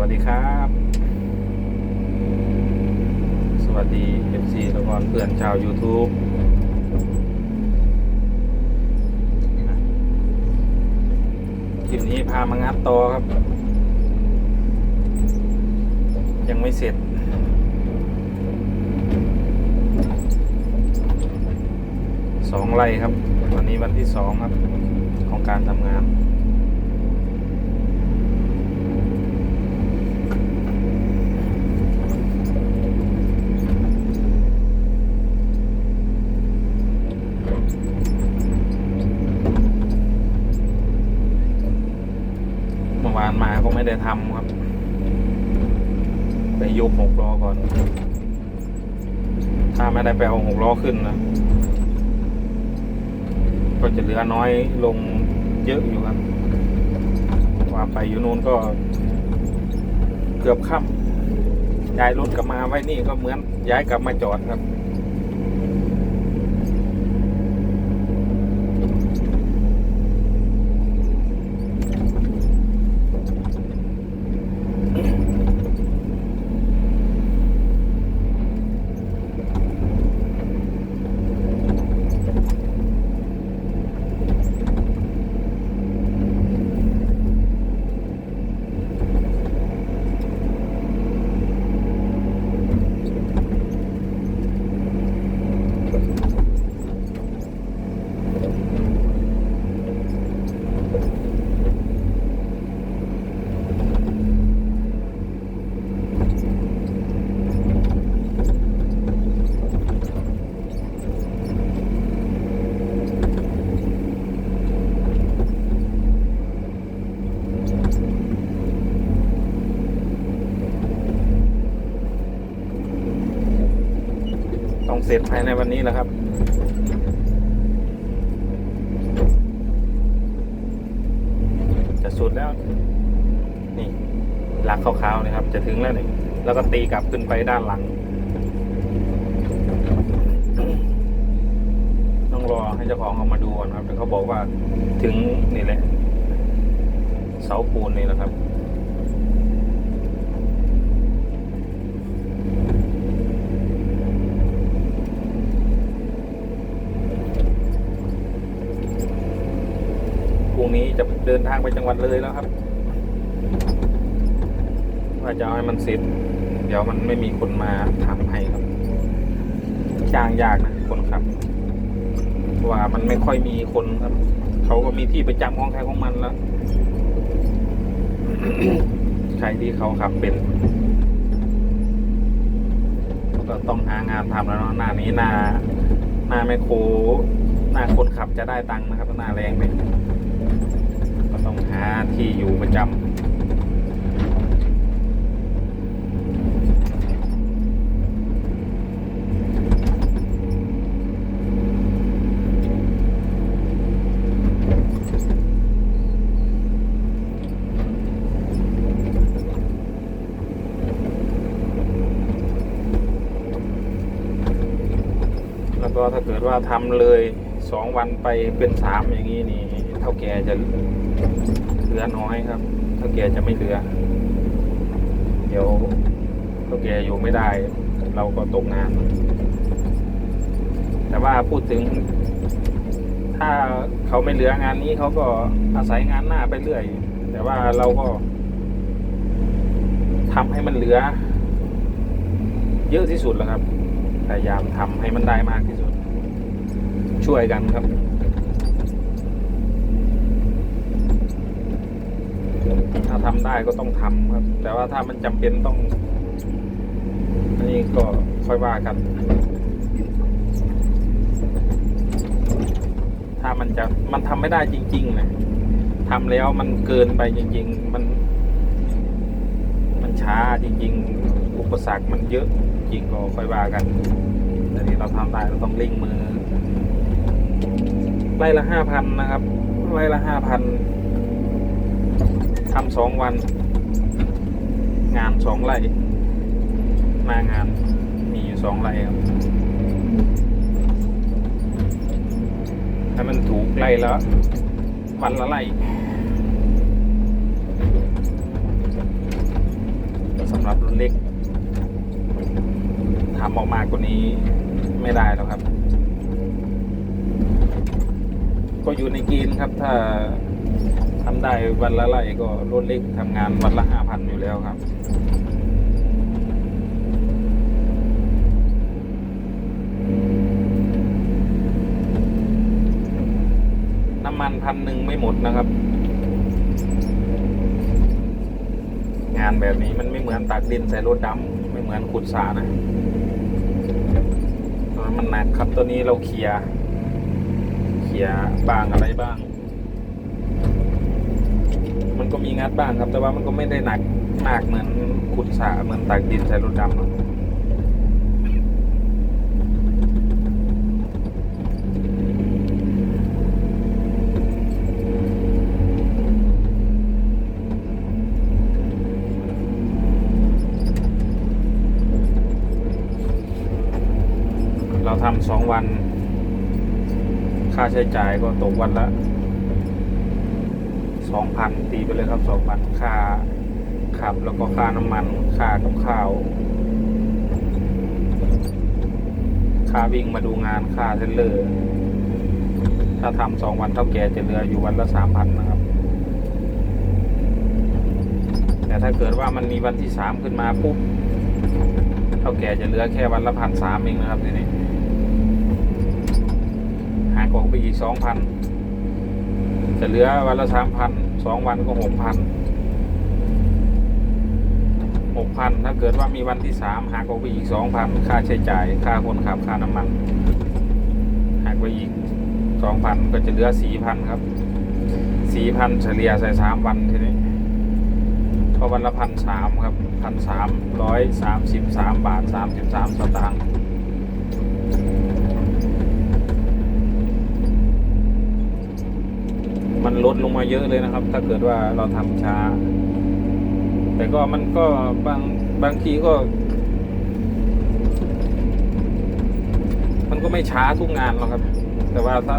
วัสดีครับ สวัสดี FC ล้วก็เพื่อนชาว YouTube คลิปนี้พามางัดต่อครับ ยังไม่เสร็จสองไร่ครับ วันนี้วันที่สองครับ ของการทำงาน เมื่อวานมาก็ ไม่ได้ทำครับ ไปยกหกล้อก่อน ถ้าไม่ได้ไปเอาหกล้อขึ้นนะ ก็จะเหลือน้อยลงเยอะอยู่ครับ ว่าไปอยู่นู้นก็เกือบค่ำย้ายรถกลับมาไว้นี่ก็เหมือนย้ายกลับมาจอดครับ เสร็จภายในวันนี้แหละครับ จะสุดแล้ว นี่หลักขาวๆนี่ครับ จะถึงแล้วนี่แล้วก็ตีกลับขึ้นไปด้านหลัง ต้องรอให้เจ้าของเขามาดูก่อนครับแต่เขาบอกว่าถึงนี่แหละ เสาปูนนี่แหละครับ พรุ่งนี้จะเดินทางไปจังหวัดเลยแล้วครับ ว่าจะเอาให้มันเสร็จ เดี๋ยวมันไม่มีคนมาทำให้ครับจ้างยากนะคนขับว่ามันไม่ค่อยมีคนครับ เขาก็มีที่ประจำของใครของมันแล้วใครที่เขาขับเป็นก็ต้องหางานทำแล้วเนาะหน้านี้หน้าหน้าแมคโครหน้าคนขับจะได้ตังค์นะครับหน้าแรงเลย ต้องหาที่อยู่ประจำแล้วก็ถ้าเกิดว่าทำเลยสองวันไปเป็นสามอย่างนี้นี่เท่าแก่จะ เหลือน้อยครับเท่าแก่จะไม่เหลือ เดี๋ยวเท่าแก่อยู่ไม่ได้ เราก็ตกงาน แต่ว่าพูดถึง ถ้าเขาไม่เหลืองานนี้เขาก็อาศัยงานหน้าไปเรื่อย แต่ว่าเราก็ทำให้มันเหลือ เยอะที่สุดแล้วครับ พยายามทำให้มันได้มากที่สุด ช่วยกันครับ ถ้าทำได้ก็ต้องทำครับ แต่ว่าถ้ามันจำเป็นต้องอันนี้ก็ค่อยว่ากัน ถ้ามันจะมันทำไม่ได้จริงๆนะทำแล้วมันเกินไปจริง ๆ มัน มันช้าจริง ๆ อุปสรรคมันเยอะจริงก็ค่อยว่ากันแต่นี่เราทำได้เราต้องเร่งมือไร่ละห้าพันนะครับไร่ละห้าพัน ทำสองวัน งานสองไร่หน้างานมีอยู่สองไร่ครับให้มันถูกไร่ละวันละไร่รับรถเล็กทำออกมากกว่านี้ไม่ได้แล้วครับ ก็อยู่ในกณฑ์ครับถ้า ทำได้วันละไร่ก็รถเล็กทำงานวันละห้าพันอยู่แล้วครับน้ำมันพันหนึ่งไม่หมดนะครับ งานแบบนี้มันไม่เหมือนตักดินใส่รถดำไม่เหมือนขุดสานะตอนนั้นมันหนักครับตัวนี้เราเคลียร์เคลียร์บ้างอะไรบ้าง ก็มีงัดบ้างครับ แต่ว่ามันก็ไม่ได้หนักมากเหมือนขุดสาเหมือนตักดินใส่รถดำเราทำสองวัน ค่าใช้จ่ายก็ตกวันละ สองพันตีไปเลยครับสองพันค่าขับ แล้วก็ค่าน้ำมันค่ากับข้าวค่าวิ่งมาดูงานค่าเทเลอร์ถ้าทำสองวันเท่าแก่จะเหลืออยู่วันละสามพันนะครับ แต่ถ้าเกิดว่ามันมีวันที่สามขึ้นมาปุ๊บเท่าแก่จะเหลือแค่วันละพันสามเองนะครับทีนี้หักออกไปอีกสองพันจะเหลือวันละสามพัน สองวันก็หกพันหกพันถ้าเกิดว่ามีวันที่สามหักออกไปอีกสองพันค่าใช้จ่าย ค่าคนขับค่าน้ำมันหักไปอีกสองพันก็จะเหลือสี่พันครับสี่พันเฉลี่ยใส่สามวันทีนี้ก็วันละพันสามครับพันสามร้อยสามสิบสามบาทสามสิบสามสตางค์ มันลดลงมาเยอะเลยนะครับ ถ้าเกิดว่าเราทำช้า แต่ก็มันก็บางบางทีก็ มันก็ไม่ช้าทุกงานหรอกครับ แต่ว่าถ้า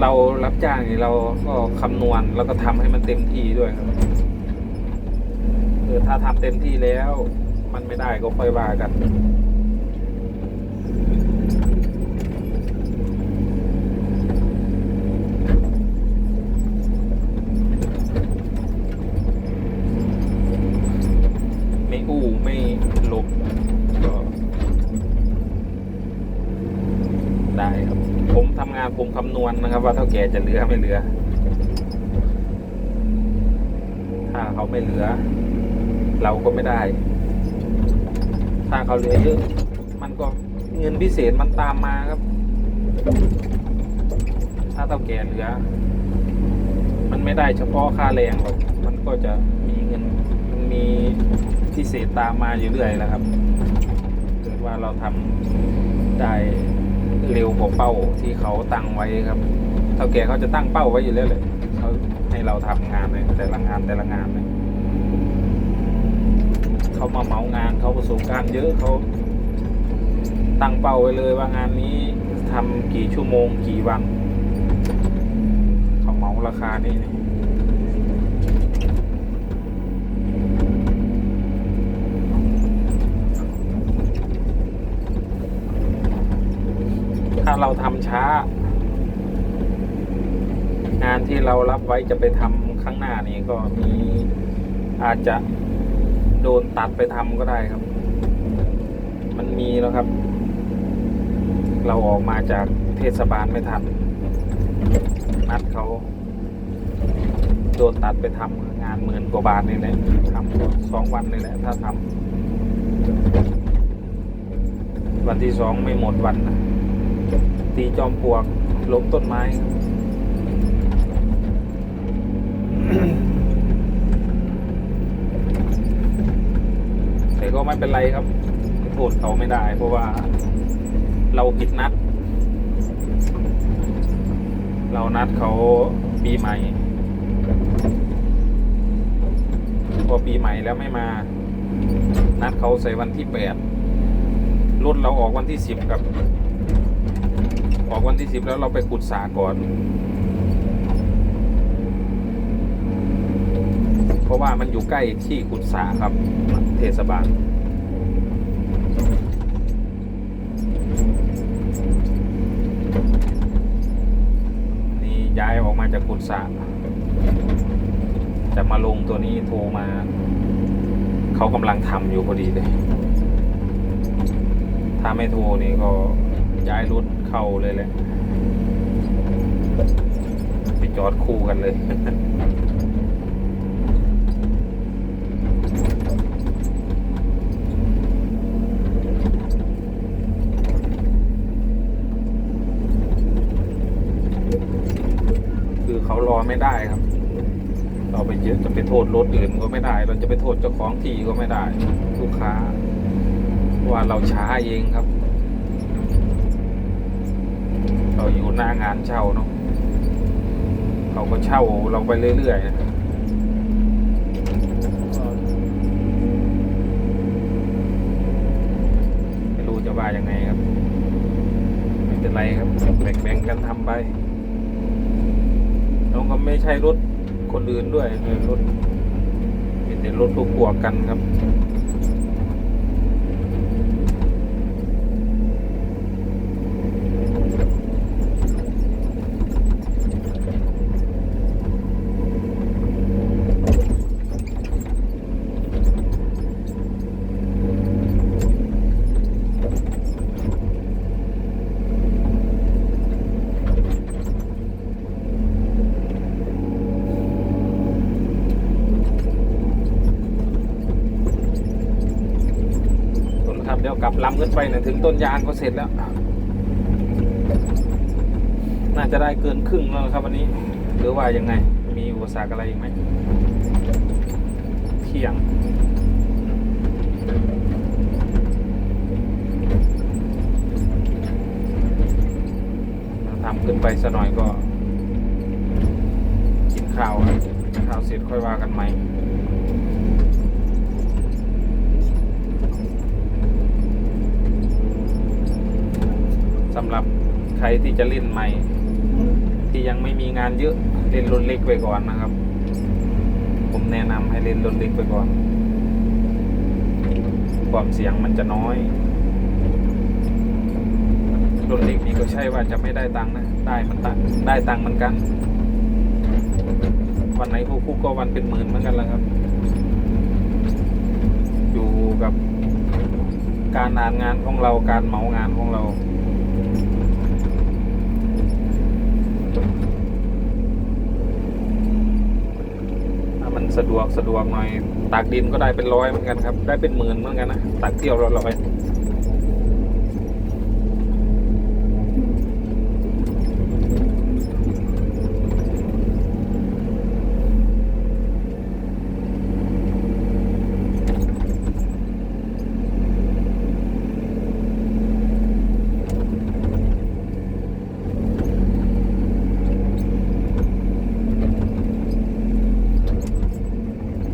เรารับจ้างนี่เราก็คำนวณแล้วก็ทำให้มันเต็มที่ด้วยครับเออถ้าทำเต็มที่แล้ว มันไม่ได้ก็ค่อยว่ากัน ไม่อู้ไม่ลบก็ได้ครับ ผมทำงานผมคำนวณนะครับ ว่าเท่าแก่จะเหลือไม่เหลือ ถ้าเขาไม่เหลือ เราก็ไม่ได้ ถ้าเขาเหลือเยอะมันก็เงินพิเศษมันตามมาครับ ถ้าเท่าแก่เหลือ มันไม่ได้เฉพาะค่าแรงหรอกมันก็จะมีเงินมันมี พิเศษตามมาอยู่เรื่อยแหละครับเกิดว่าเราทำได้เร็วกว่าเป้าที่เขาตั้งไว้ครับเท่าแก่เขาจะตั้งเป้าไว้อยู่แล้วเลยเขาให้เราทำงานเลยแต่ละงานแต่ละงานเลยเขามาเมางานเขาประสบการณ์เยอะเขาตั้งเป้าไว้เลยว่างานนี้ทำกี่ชั่วโมงกี่วันเขาเมาราคานี่นี่ ถ้าเราทำช้า งานที่เรารับไว้จะไปทำข้างหน้านี้ก็มีอาจจะโดนตัดไปทำก็ได้ครับ มันมีแล้วครับ เราออกมาจากเทศบาลไม่ทันนัดเขาโดนตัดไปทำงานหมื่นกว่าบาทนี่แหละทำสองวันนี่แหละถ้าทำวันที่สองไม่หมดวันนะ ตีจอมปลวกล้มต้นไม้ แต่ก็ไม่เป็นไรครับโทษเขาไม่ได้ เพราะว่าเราผิดนัด เรานัดเขาปีใหม่พอปีใหม่แล้วไม่มา นัดเขาใส่วันที่แปดรถเราออกวันที่สิบครับ ออกวันที่สิบแล้วเราไปขุดสาก่อน เพราะว่ามันอยู่ใกล้ที่ขุดสระครับ เทศบาลนี่ย้ายออกมาจากขุดสระจะมาลงตัวนี้โทรมา เขากำลังทำอยู่พอดีเลย ถ้าไม่โทรนี่ก็ ย้ายรถเข้าเลยแหละ ไปจอดคู่กันเลยคือเขารอไม่ได้ครับ เราไปเยอะจะไปโทษรถอื่นก็ไม่ได้ เราจะไปโทษเจ้าของที่ก็ไม่ได้ ลูกค้า ว่าเราช้าเองครับ อยู่หน้างานเช่าเนาะเขาก็เช่าเราไปเรื่อยๆนะไม่รู้จะว่ายังไงครับ ไม่เป็นไรครับแบ่งๆกันทำไปแล้วก็ไม่ใช่รถคนอื่นด้วยเป็นรถเป็นรถพวกๆกันครับ ต้นครับเดี๋ยวกลับลำ ขึ้นไปเนี่ยถึงต้นยางก็เสร็จแล้ว น่าจะได้เกินครึ่งแล้วนะครับวันนี้ หรือว่ายังไง มีอุปสรรคอะไรอีกไหมเที่ยงทำขึ้นไปสักหน่อยก็ กินข้าวกินข้าวเสร็จค่อยว่ากันใหม่ สำหรับใครที่จะเล่นใหม่ ที่ยังไม่มีงานเยอะเล่นรุ่นเล็กไปก่อนนะครับ ผมแนะนำให้เล่นรุ่นเล็กไปก่อน ความเสี่ยงมันจะน้อยรุ่นเล็กนี่ก็ใช่ว่าจะไม่ได้ตังค์นะ ได้มันตังได้ตังค์เหมือนกัน วันไหนคู่ก็วันเป็นหมื่นเหมือนกันแหละครับ อยู่กับการอ่านงานของเราการเหมางานของเรา มันสะดวกสะดวกหน่อยตักดินก็ได้เป็นร้อยเหมือนกันครับ ได้เป็นหมื่นเหมือนกันนะตักเที่ยวละร้อย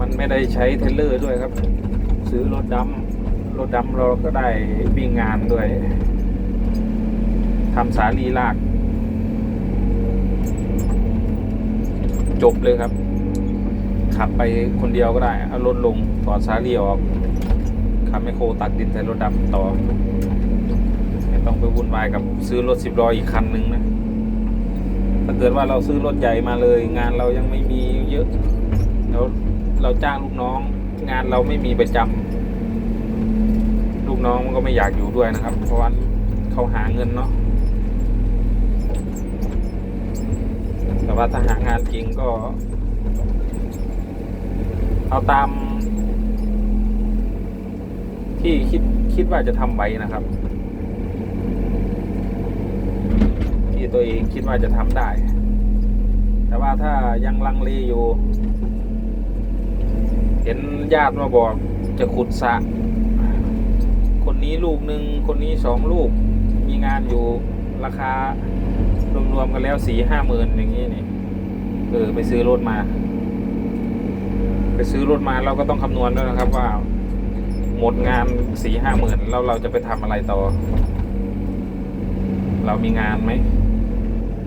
มัน ได้ใช้เทเลอร์ด้วยครับ ซื้อรถดำรถดำเราก็ได้วิ่งงานด้วยทำสาลีลาก จบเลยครับ ขับไปคนเดียวก็ได้เอารถลงถอดสาลีออกขับไมโครตักดินใส่รถดำต่อ ไม่ต้องไปวุ่นวายกับซื้อรถสิบล้ออีกคันหนึ่งนะถ้าเกิดว่าเราซื้อรถใหญ่มาเลย งานเรายังไม่มีเยอะแล้ว เราจ้างลูกน้อง งานเราไม่มีประจำลูกน้องมันก็ไม่อยากอยู่ด้วยนะครับ เพราะว่าเขาหาเงินเนาะแต่ว่าถ้าหางานจริงก็ เอาตาม ที่คิดคิดว่าจะทำไว้นะครับ ที่ตัวเองคิดว่าจะทำได้ แต่ว่าถ้ายังลังเลอยู่ เห็นญาติมาบอกจะขุดสระคนนี้ลูกหนึ่งคนนี้สองลูก มีงานอยู่ราคารวมๆกันแล้วสี่ห้าหมื่นอย่างนี้นี่เออไปซื้อรถมา ไปซื้อรถมาเราก็ต้องคำนวณด้วยนะครับว่า หมดงานสี่ห้าหมื่นแล้วเราจะไปทำอะไรต่อ เรามีงานไหม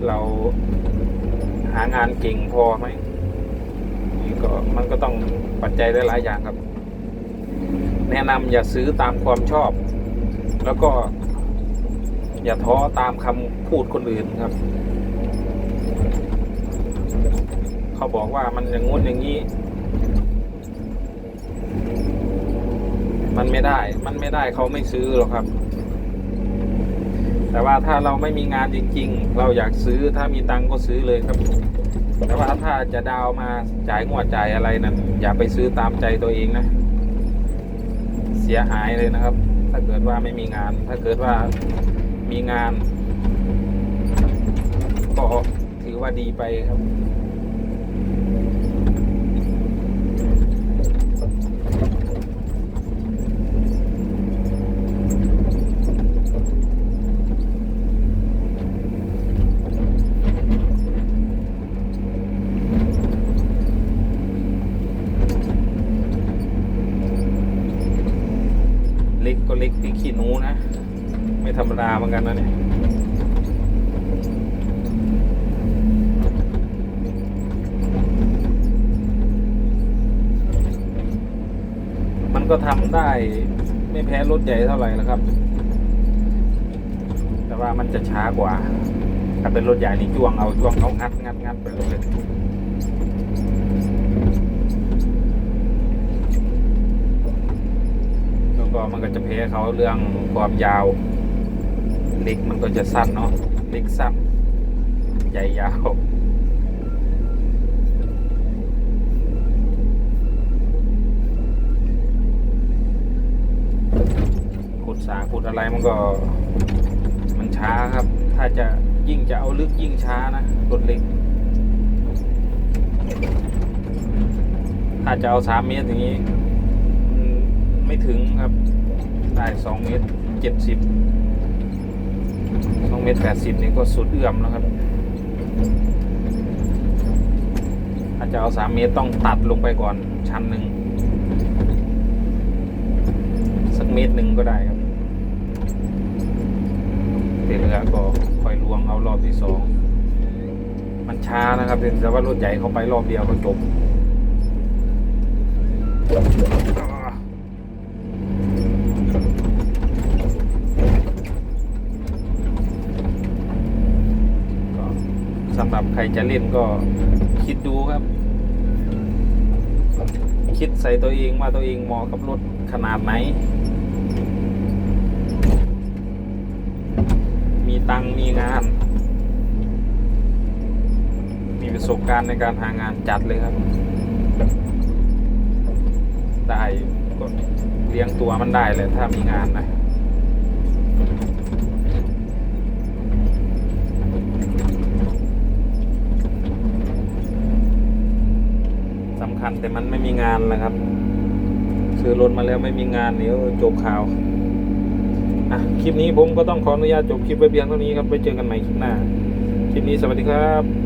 เราหางานเก่งพอไหม มันก็ต้องปัจจัยหลายๆอย่างครับ แนะนำอย่าซื้อตามความชอบ แล้วก็อย่าท้อตามคำพูดคนอื่นครับ เขาบอกว่ามันอย่างงู้นอย่างนี้ มันไม่ได้ มันไม่ได้เขาไม่ซื้อหรอกครับ แต่ว่าถ้าเราไม่มีงานจริง ๆ เราอยากซื้อถ้ามีตังก็ซื้อเลยครับ แต่ว่าถ้าจะดาวมาจ่ายงวดจ่ายอะไรนั่นอย่าไปซื้อตามใจตัวเองนะ เสียหายเลยนะครับ ถ้าเกิดว่าไม่มีงาน ถ้าเกิดว่ามีงานก็ถือว่าดีไปครับ เล็กก็เล็กพี่ขี้หนูนะ ไม่ธ รรมดาเหมือนกันนะเนี่ยมันก็ทำได้ไม่แพ้รถใหญ่เท่าไหร่นะครับ แต่ว่ามันจะช้ากว่า ถ้าเป็นรถใหญ่นี่จ้วงเอาจ้วงเอางัดงัดงัดไปเลยแล้วก็มันก็จะแพ้เขาเรื่องความยาว เล็กมันก็จะสั้นเนาะเล็กสั้นใหญ่ยาวขุดสาขุดอะไรมันก็มันช้าครับ ถ้าจะยิ่งจะเอาลึกยิ่งช้านะรถเล็กถ้าจะเอาสามเมตรอย่างนี้ ไม่ถึงครับ ได้สองเมตรเจ็ดสิบ สองเมตรแปดสิบนี่ก็สุดเอื้อมแล้วครับถ้าจะเอาสามเมตรต้องตัดลงไปก่อนชั้นหนึ่งสักเมตรหนึ่งก็ได้ครับเรือก็ค่อยลวงเอารอบที่สองมันช้านะครับแต่ว่ารถใหญ่เข้าไปรอบเดียวก็จบ ก็สำหรับใคร จะเล่นก็คิดดูครับ คิดใส่ตัวเองว่าตัวเองเหมาะกับรถขนาดไหน มีตังมีงาน มีประสบการณ์ในการหางานจัดเลยครับ ได้ก็เลี้ยงตัวมันได้เลยถ้ามีงานนะ คัน แต่มันไม่มีงานนะครับ ซื้อรถมาแล้วไม่มีงานเดี๋ยวจบข่าวอะคลิปนี้ผมก็ต้องขออนุญาตจบคลิปไว้เพียงเท่านี้ครับไปเจอกันใหม่คลิปหน้า คลิปนี้สวัสดีครับ